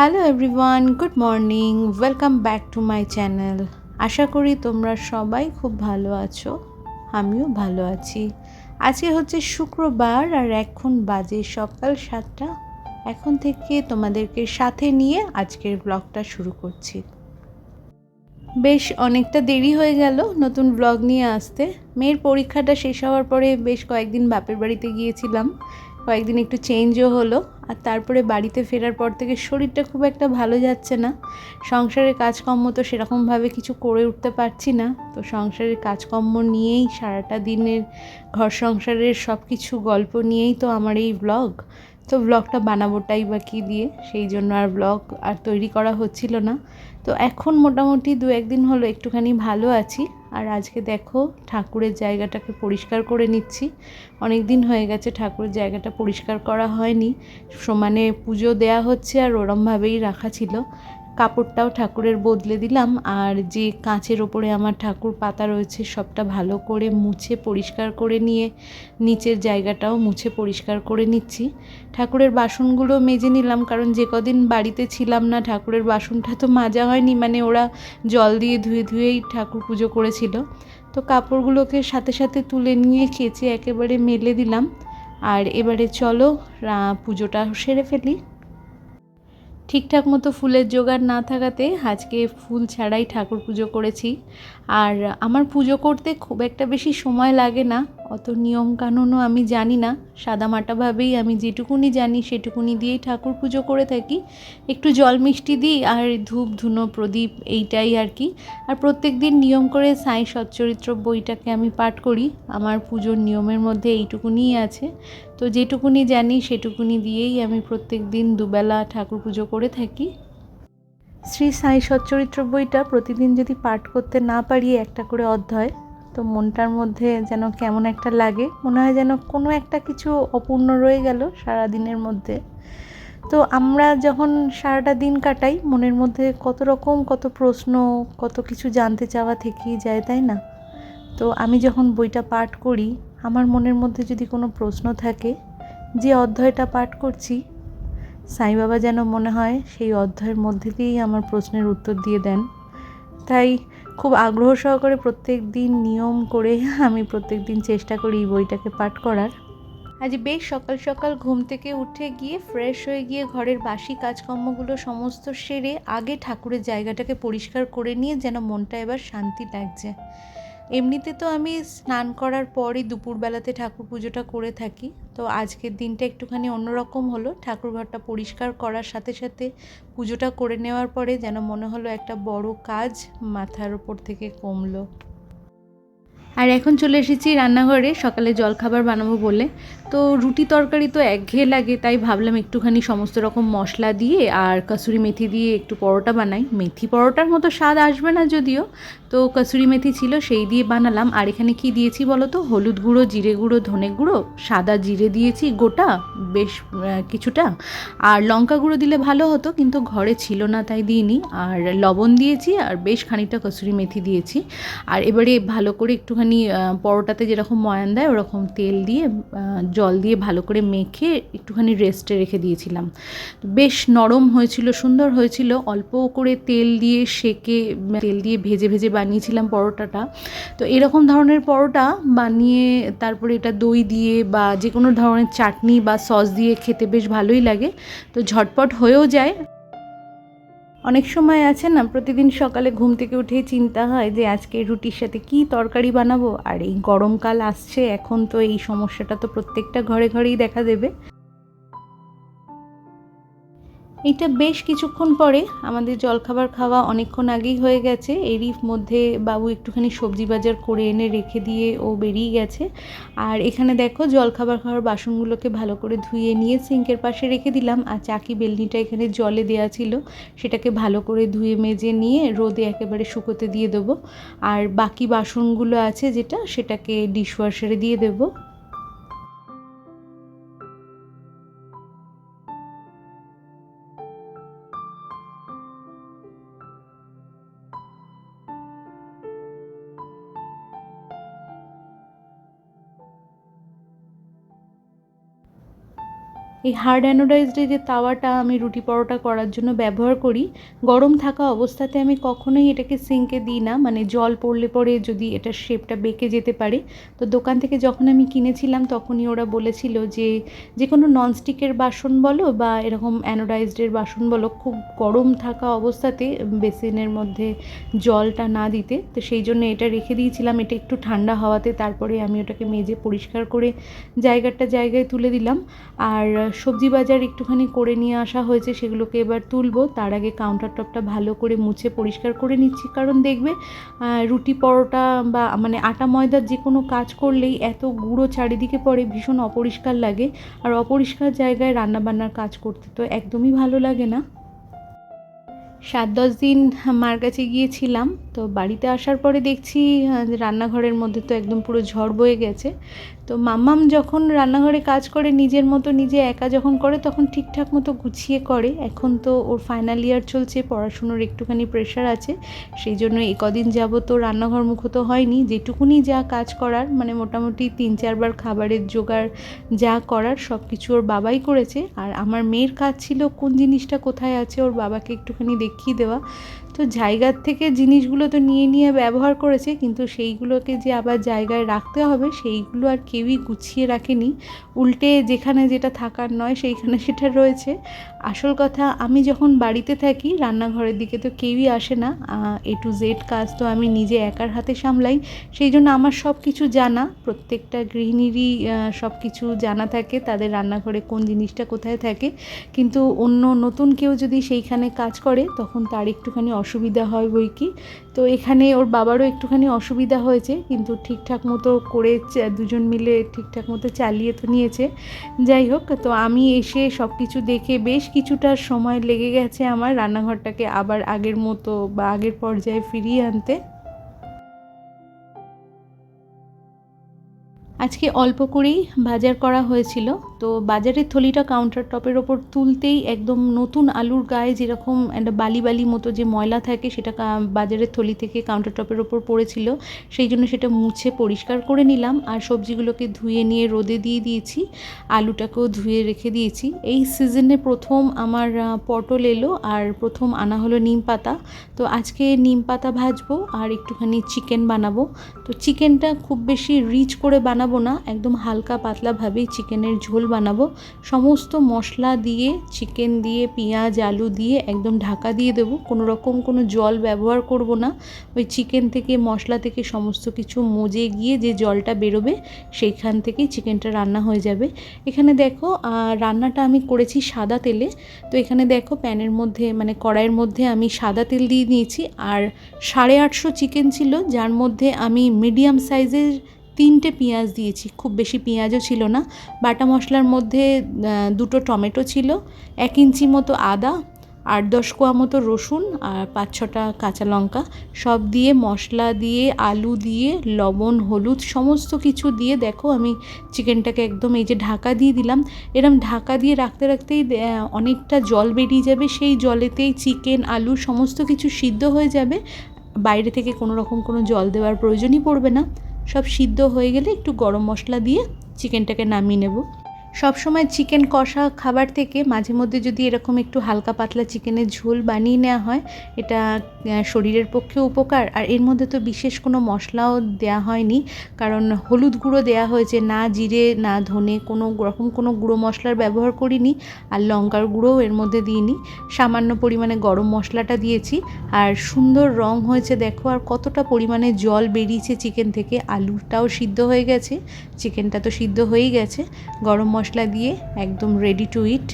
Hello everyone good morning welcome back to my channel আশা করি তোমরা সবাই খুব ভালো আছো, আমিও ভালো আছি। আজকে হচ্ছে শুক্রবার আর এখন বাজে সকাল সাতটা। এখন থেকে তোমাদেরকে সাথে নিয়ে আজকের ব্লগটা শুরু করছি। বেশ অনেকটা দেরি হয়ে গেল নতুন ব্লগ নিয়ে আসতে। মেয়ের পরীক্ষাটা শেষ হওয়ার পরে বেশ কয়েকদিন বাপের বাড়িতে গিয়েছিলাম। কয়েকদিন একটু চেঞ্জও হলো, আর তারপরে বাড়িতে ফেরার পর থেকে শরীরটা খুব একটা ভালো যাচ্ছে না। সংসারের কাজকর্ম তো সেরকমভাবে কিছু করে উঠতে পারছি না। তো সংসারের কাজকর্ম নিয়েই সারাটা দিনের ঘর সংসারের সব কিছু গল্প নিয়েই তো আমার এই ব্লগ তো ব্লগটা বানাবোটাই বা কী দিয়ে, সেই জন্য আর ব্লগ আর তৈরি করা হচ্ছিল না। তো এখন মোটামুটি দু একদিন হলো, একটুখানি ভালো আছি। আর আজকে দেখো ঠাকুরের জায়গাটাকে পরিষ্কার করে নিচ্ছি। অনেক দিন হয়ে গেছে ঠাকুরের জায়গাটা পরিষ্কার করা হয়নি। সমানে পুজো দেয়া হচ্ছে আর ওরমভাবেই রাখা ছিল। কাপড়টাও ঠাকুরের বদলে দিলাম। আর যে কাঁচের ওপরে আমার ঠাকুর পাতা রয়েছে, সবটা ভালো করে মুছে পরিষ্কার করে নিয়ে নিচের জায়গাটাও মুছে পরিষ্কার করে নিচ্ছি। ঠাকুরের বাসনগুলো মেজে নিলাম, কারণ যে কদিন বাড়িতে ছিলাম না, ঠাকুরের বাসনটা তো মাজা হয়নি মানে ওরা জল দিয়ে ধুয়ে ধুয়েই ঠাকুর পুজো করেছিল। তো কাপড়গুলোকে সাথে সাথে তুলে নিয়ে কেচে একেবারে মেলে দিলাম। আর এবারে চলো পুজোটা সেরে ফেলি। ঠিকঠাক মতো ফুলের জোগাড় না থাকাতে আজকে ফুল ছাড়াই ঠাকুর পুজো করেছি। আর আমার পুজো করতে খুব একটা বেশি সময় লাগে না। অত নিয়মকানুনও আমি জানি না। সাদামাটাভাবেই আমি যেটুকুনি জানি সেটুকুনি দিয়েই ঠাকুর পুজো করে থাকি। একটু জল মিষ্টি দিই আর ধূপ, ধুনো, প্রদীপ এইটাই আর কি। আর প্রত্যেক দিন নিয়ম করে সাই সচ্চরিত্র বইটাকে আমি পাঠ করি। আমার পুজোর নিয়মের মধ্যে এইটুকুনিই আছে। তো যেটুকুনি জানি সেটুকুনি দিয়েই আমি প্রত্যেক দিন দুবেলা ঠাকুর পুজো করে থাকি। শ্রী সাই সচ্চরিত্র বইটা প্রতিদিন যদি পাঠ করতে না পারি একটা করে অধ্যায় তো মনটার মধ্যে যেন কেমন একটা লাগে। মনে হয় যেন কোনো একটা কিছু অপূর্ণ রয়ে গেল সারা দিনের মধ্যে। তো আমরা যখন সারাটা দিন কাটাই, মনের মধ্যে কত রকম, কত প্রশ্ন, কত কিছু জানতে চাওয়া থেকেই যায়, তাই না? তো আমি যখন বইটা পাঠ করি, আমার মনের মধ্যে যদি কোনো প্রশ্ন থাকে, যে অধ্যায়টা পাঠ করছি, সাই বাবা যেন মনে হয় সেই অধ্যায়ের মধ্যে দিয়েই আমার প্রশ্নের উত্তর দিয়ে দেন। তাই খুব আগ্রহ সহকারে প্রত্যেক দিন নিয়ম করে আমি প্রত্যেক দিন চেষ্টা করি এই বইটাকে পাঠ করার। আজ বেশ সকাল সকাল ঘুম থেকে উঠে গিয়ে ফ্রেশ হয়ে গিয়ে ঘরের বাসি কাজকর্মগুলো সমস্ত সেরে আগে ঠাকুরের জায়গাটাকে পরিষ্কার করে নিয়ে যেন মনটা এবার শান্তি লাগছে। এমনিতে তো আমি স্নান করার পরই দুপুরবেলাতে ঠাকুর পুজোটা করে থাকি। তো আজকের দিনটা একটুখানি অন্যরকম হলো। ঠাকুরঘরটা পরিষ্কার করার সাথে সাথে পুজোটা করে নেওয়ার পরে যেন মনে হলো একটা বড় কাজ মাথার ওপর থেকে কমলো। আর এখন চলে এসেছি রান্নাঘরে, সকালে জলখাবার বানাবো বলে। তো রুটি তরকারি তো একঘেয়ে লাগে, তাই ভাবলাম একটুখানি সমস্ত রকম মশলা দিয়ে আর কাসুরি মেথি দিয়ে একটু পরোটা বানাই। মেথি পরোটার মতো স্বাদ আসবে না যদিও, তো কাসুরি মেথি ছিল সেই দিয়ে বানালাম। আর এখানে কি দিয়েছি বলো তো? হলুদ গুঁড়ো, জিরে গুঁড়ো, ধনে গুঁড়ো, সাদা জিরে দিয়েছি গোটা, বেশ কিছুটা। আর লঙ্কা গুঁড়ো দিলে ভালো হতো, কিন্তু ঘরে ছিল না, তাই দিইনি। আর লবণ দিয়েছি আর বেশ খানিকটা কসুরি মেথি দিয়েছি। আর এবারে ভালো করে একটুখানি পরোটাতে যেরকম ময়ান দেয়, ওরকম তেল দিয়ে জল দিয়ে ভালো করে মেখে একটুখানি রেস্টে রেখে দিয়েছিলাম। বেশ নরম হয়েছিল, সুন্দর হয়েছিল। অল্প করে তেল দিয়ে সেকে, তেল দিয়ে ভেজে ভেজে বানিয়েছিলাম পরোটাটা। তো এরকম ধরনের পরোটা বানিয়ে তারপরে এটা দই দিয়ে বা যে কোনো ধরনের চাটনি বা সস দিয়ে খেতে বেশ ভালোই লাগে। তো ঝটপট হয়েও যায়। অনেক সময় আছে না, প্রতিদিন সকালে ঘুম থেকে উঠে চিন্তা হয় যে আজকে রুটির সাথে কি তরকারি বানাবো? আর এই গরমকাল আসছে, এখন তো এই সমস্যাটা তো প্রত্যেকটা ঘরে ঘরেই দেখা দেবে। এইটা বেশ কিছুক্ষণ পরে আমাদের জলখাবার খাওয়া অনেকক্ষণ আগেই হয়ে গেছে। এরই মধ্যে বাবু একটুখানি সবজি বাজার করে এনে রেখে দিয়ে ও বেরিয়ে গেছে। আর এখানে দেখো জলখাবার খাওয়ার বাসনগুলোকে ভালো করে ধুয়ে নিয়ে সিঙ্কের পাশে রেখে দিলাম। আর চাকি বেলনিটা এখানে জলে দেওয়া ছিল, সেটাকে ভালো করে ধুয়ে মেজে নিয়ে রোদে একেবারে শুকোতে দিয়ে দেবো। আর বাকি বাসনগুলো আছে যেটা, সেটাকে ডিশওয়াশারে দিয়ে দেবো। এই হার্ড অ্যানোডাইজডে যে তাওয়াটা আমি রুটি পরোটা করার জন্য ব্যবহার করি, গরম থাকা অবস্থাতে আমি কখনোই এটাকে সিঙ্কে দিই না মানে জল পড়লে পরে যদি এটার শেপটা বেঁকে যেতে পারে। তো দোকান থেকে যখন আমি কিনেছিলাম, তখনই ওরা বলেছিল যে যে কোনো ননস্টিকের বাসন বলো বা এরকম অ্যানোডাইজডের বাসন বলো, খুব গরম থাকা অবস্থাতে বেসিনের মধ্যে জলটা না দিতে। তো সেই জন্য এটা রেখে দিয়েছিলাম, এটা একটু ঠান্ডা হওয়াতে, তারপরে আমি ওটাকে মেজে পরিষ্কার করে জায়গাটা জায়গায় তুলে দিলাম। আর সবজি বাজার একটুখানি করে নিয়ে আসা হয়েছে, সেগুলোকে এবার তুলবো। তার আগে কাউন্টার টপটা ভালো করে মুছে পরিষ্কার করে নিচ্ছি। কারণ দেখবে রুটি পরোটা বা মানে আটা ময়দার যে কোনো কাজ করলেই এত গুঁড়ো চারিদিকে পড়ে, ভীষণ অপরিষ্কার লাগে। আর অপরিষ্কার জায়গায় রান্নাবান্নার কাজ করতে তো একদমই ভালো লাগে না। সাত দশ দিন মার কাছে গিয়েছিলাম, তো বাড়িতে আসার পরে দেখছি রান্নাঘরের মধ্যে তো একদম পুরো ঝড় বয়ে গেছে। তো মাম্মাম যখন রান্নাঘরে কাজ করে, নিজের মতো নিজে একা যখন করে, তখন ঠিকঠাক মতো গুছিয়ে করে। এখন তো ওর ফাইনাল ইয়ার চলছে, পড়াশুনোর একটুখানি প্রেশার আছে। সেই জন্য এই কদিন যাব তো রান্নাঘর মুখ তো হয়নি। যেটুকুনি যা কাজ করার মানে মোটামুটি তিন চারবার খাবারের জোগাড় যা করার সব কিছু ওর বাবাই করেছে। আর আমার মেয়ের কাজ ছিল কোন জিনিসটা কোথায় আছে, ওর বাবাকে একটুখানি দেখিয়ে দেওয়া। তো জায়গার থেকে জিনিসগুলো তো নিয়ে নিয়ে ব্যবহার করেছে, কিন্তু সেইগুলোকে যে আবার জায়গায় রাখতে হবে, সেইগুলো আর কেউই গুছিয়ে রাখেনি। উল্টে যেখানে যেটা থাকার নয়, সেইখানে সেটা রয়েছে। আসল কথা, আমি যখন বাড়িতে থাকি, রান্নাঘরের দিকে তো কেউই আসে না। এ টু জেড কাজ তো আমি নিজে একার হাতে সামলাই। সেই জন্য আমার সব কিছু জানা, প্রত্যেকটা গৃহিণীরই সব কিছু জানা থাকে, তাদের রান্নাঘরে কোন জিনিসটা কোথায় থাকে। কিন্তু অন্য নতুন কেউ যদি সেইখানে কাজ করে, তখন তার একটুখানি অসুবিধা হয় বই কি? তো এখানে ওর বাবারও একটুখানি অসুবিধা হয়েছে, কিন্তু ঠিকঠাক মতো করে দুজন মিলে ঠিকঠাক মতো চালিয়ে তো নিয়েছে। যাই হোক, তো আমি এসে সব কিছু দেখে বেশ কিছুটা সময় লেগে গেছে আমার রান্নাঘরটাকে আবার আগের মতো বা আগের পর্যায়ে ফিরিয়ে আনতে। আজকে অল্প করেই বাজার করা হয়েছিল। তো বাজারের থলিটা কাউন্টার টপের ওপর তুলতেই একদম নতুন আলুর গায়ে যেরকম একটা বালি বালি মতো যে ময়লা থাকে, সেটা বাজারের থলি থেকে কাউন্টার টপের ওপর পড়েছিল। সেই জন্য সেটা মুছে পরিষ্কার করে নিলাম। আর সবজিগুলোকে ধুয়ে নিয়ে রোদে দিয়ে দিয়েছি। আলুটাকেও ধুয়ে রেখে দিয়েছি। এই সিজনে প্রথম আমার পটল এলো আর প্রথম আনা হলো নিম পাতা। তো আজকে নিম পাতা ভাজবো আর একটুখানি চিকেন বানাবো। তো চিকেনটা খুব বেশি রিচ করে বানাবো না, একদম হালকা পাতলাভাবেই চিকেনের ঝোল বানাবো। সমস্ত মশলা দিয়ে, চিকেন দিয়ে, পেঁয়াজ, আলু দিয়ে একদম ঢাকা দিয়ে দেবো। কোনো রকম কোনো জল ব্যবহার করব না। ওই চিকেন থেকে, মশলা থেকে সমস্ত কিছু মজে গিয়ে যে জলটা বেরোবে, সেইখান থেকেই চিকেনটা রান্না হয়ে যাবে। এখানে দেখো রান্নাটা আমি করেছি সাদা তেলে। তো এখানে দেখো, প্যানের মধ্যে মানে কড়াইয়ের মধ্যে আমি সাদা তেল দিয়ে নিয়েছি। আর সাড়ে আটশো চিকেন ছিল, যার মধ্যে আমি মিডিয়াম সাইজের তিনটে পেঁয়াজ দিয়েছি, খুব বেশি পেঁয়াজও ছিল না। বাটা মশলার মধ্যে দুটো টমেটো ছিল, এক ইঞ্চি মতো আদা, আট দশ কোয়া মতো রসুন আর পাঁচ ছটা কাঁচা লঙ্কা। সব দিয়ে মশলা দিয়ে, আলু দিয়ে, লবণ, হলুদ সমস্ত কিছু দিয়ে দেখো আমি চিকেনটাকে একদম এই যে ঢাকা দিয়ে দিলাম। এরম ঢাকা দিয়ে রাখতে রাখতেই অনেকটা জল বেরিয়ে যাবে, সেই জলেতেই চিকেন, আলু সমস্ত কিছু সিদ্ধ হয়ে যাবে। বাইরে থেকে কোনো রকম কোনো জল দেওয়ার প্রয়োজনই পড়বে না। সব সিদ্ধ হয়ে গেলে একটু গরম মশলা দিয়ে চিকেনটাকে নামিয়ে নেব। সবসময় চিকেন কষা খাবার থেকে মাঝে মধ্যে যদি এরকম একটু হালকা পাতলা চিকেনের ঝোল বানিয়ে নেওয়া হয়, এটা শরীরের পক্ষে উপকার। আর এর মধ্যে তো বিশেষ কোনো মশলাও দেওয়া হয়নি, কারণ হলুদ গুঁড়ো দেওয়া হয়েছে, না জিরে, না ধনে, কোনো রকম কোনো গুঁড়ো মশলার ব্যবহার করিনি, আর লঙ্কার গুঁড়োও এর মধ্যে দিইনি। সামান্য পরিমাণে গরম মশলাটা দিয়েছি, আর সুন্দর রং হয়েছে দেখো, আর কতটা পরিমাণে জল বেরিয়েছে চিকেন থেকে। আলুটাও সিদ্ধ হয়ে গেছে, চিকেনটা তো সিদ্ধ হয়েই গেছে, গরম মশলা দিয়ে একদম রেডি টু ইট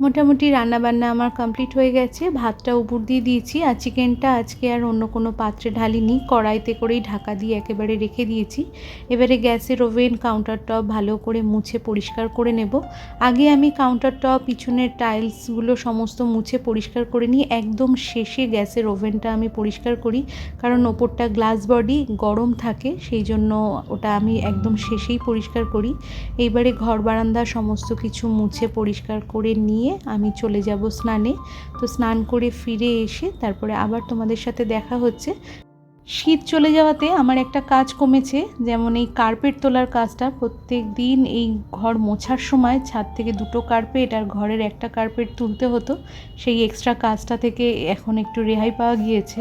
মোটামুটি রান্নাবান্না আমার কমপ্লিট হয়ে গেছে। ভাতটা উপর দিয়ে দিয়েছি আর চিকেনটা আজকে আর অন্য কোনো পাত্রে ঢালিনি। কড়াইতে করেই ঢাকা দিয়ে একেবারে রেখে দিয়েছি। এবারে গ্যাসের ওভেন কাউন্টার টপ ভালো করে মুছে পরিষ্কার করে নেব। আগে আমি কাউন্টার টপ পিছনের টাইলসগুলো সমস্ত মুছে পরিষ্কার করে নিই। একদম শেষে গ্যাসের ওভেনটা আমি পরিষ্কার করি। কারণ ওপরটা গ্লাস বডি গরম থাকে, সেই জন্য ওটা আমি একদম শেষেই পরিষ্কার করি। এইবারে ঘর বারান্দা সমস্ত কিছু মুছে পরিষ্কার করে নিয়ে আমি চলে যাব স্নানে। তো স্নান করে ফিরে এসে তারপরে আবার তোমাদের সাথে দেখা হচ্ছে। শীত চলে যাওয়াতে আমার একটা কাজ কমেছে, যেমন এই কার্পেট তোলার কাজটা। প্রত্যেক দিন এই ঘর মোছার সময় ছাদ থেকে দুটো কার্পেট আর ঘরের একটা কার্পেট তুলতে হতো। সেই এক্সট্রা কাজটা থেকে এখন একটু রেহাই পাওয়া গিয়েছে।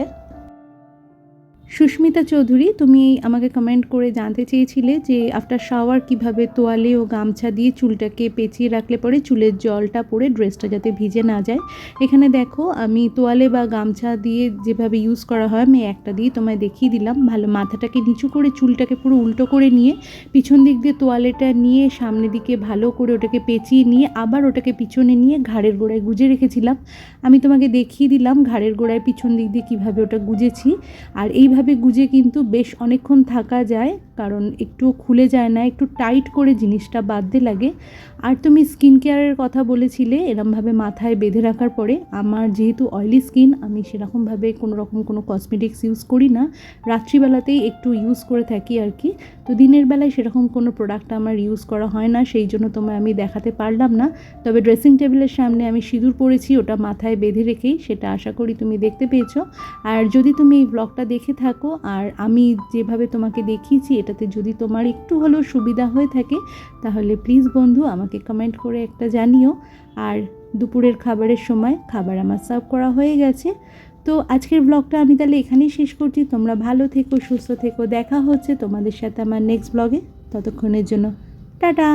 সুস্মিতা চৌধুরী, তুমি আমাকে কমেন্ট করে জানতে চেয়েছিলে যে আফটার শাওয়ার কীভাবে তোয়ালে ও গামছা দিয়ে চুলটাকে পেঁচিয়ে রাখলে পরে চুলের জলটা পড়ে ড্রেসটা যাতে ভিজে না যায়। এখানে দেখো, আমি তোয়ালে বা গামছা দিয়ে যেভাবে ইউজ করা হয়, আমি একটা দিয়ে তোমায় দেখিয়ে দিলাম। ভালো মাথাটাকে নিচু করে চুলটাকে পুরো উল্টো করে নিয়ে পিছন দিক দিয়ে তোয়ালেটা নিয়ে সামনের দিকে ভালো করে ওটাকে পেঁচিয়ে নিয়ে আবার ওটাকে পিছনে নিয়ে ঘাড়ের গোড়ায় গুজে রেখেছিলাম। আমি তোমাকে দেখিয়ে দিলাম ঘাড়ের গোড়ায় পিছন দিক দিয়ে কীভাবে ওটা গুজেছি। আর এইভাবে গুজে কিন্তু বেশ অনেকক্ষণ থাকা যায়, কারণ একটু খুলে যায় না, একটু টাইট করে জিনিসটা বাঁধতে লাগে। আর তুমি স্কিন কেয়ারের কথা বলেছিলে, এরমভাবে মাথায় বেঁধে রাখার পরে আমার যেহেতু অয়েলি স্কিন আমি সেরকমভাবে কোনো রকম কোনো কসমেটিক্স ইউজ করি না। রাত্রিবেলাতেই একটু ইউজ করে থাকি আর কি। তো দিনের বেলায় সেরকম কোনো প্রোডাক্ট আমার ইউজ করা হয় না, সেই জন্য তোমায় আমি দেখাতে পারলাম না। তবে ড্রেসিং টেবিলের সামনে আমি সিঁদুর পরেছি, ওটা মাথায় বেঁধে রেখেই, সেটা আশা করি তুমি দেখতে পেয়েছ। আর যদি তুমি এই ব্লগটা দেখে থাকো, আর আমি যেভাবে তোমাকে দেখিয়েছি, এটাতে যদি তোমার একটু হলেও সুবিধা হয়ে থাকে, তাহলে প্লিজ বন্ধু আমাকে কমেন্ট করে একটা জানিও। আর দুপুরের খাবারের সময় খাবার আমার সার্ভ করা হয়ে গেছে। তো আজকের ব্লগটা আমি তাহলে এখানেই শেষ করছি। তোমরা ভালো থেকো, সুস্থ থেকো। দেখা হচ্ছে তোমাদের সাথে আমার নেক্সট ব্লগে ততক্ষণের জন্য টাটা!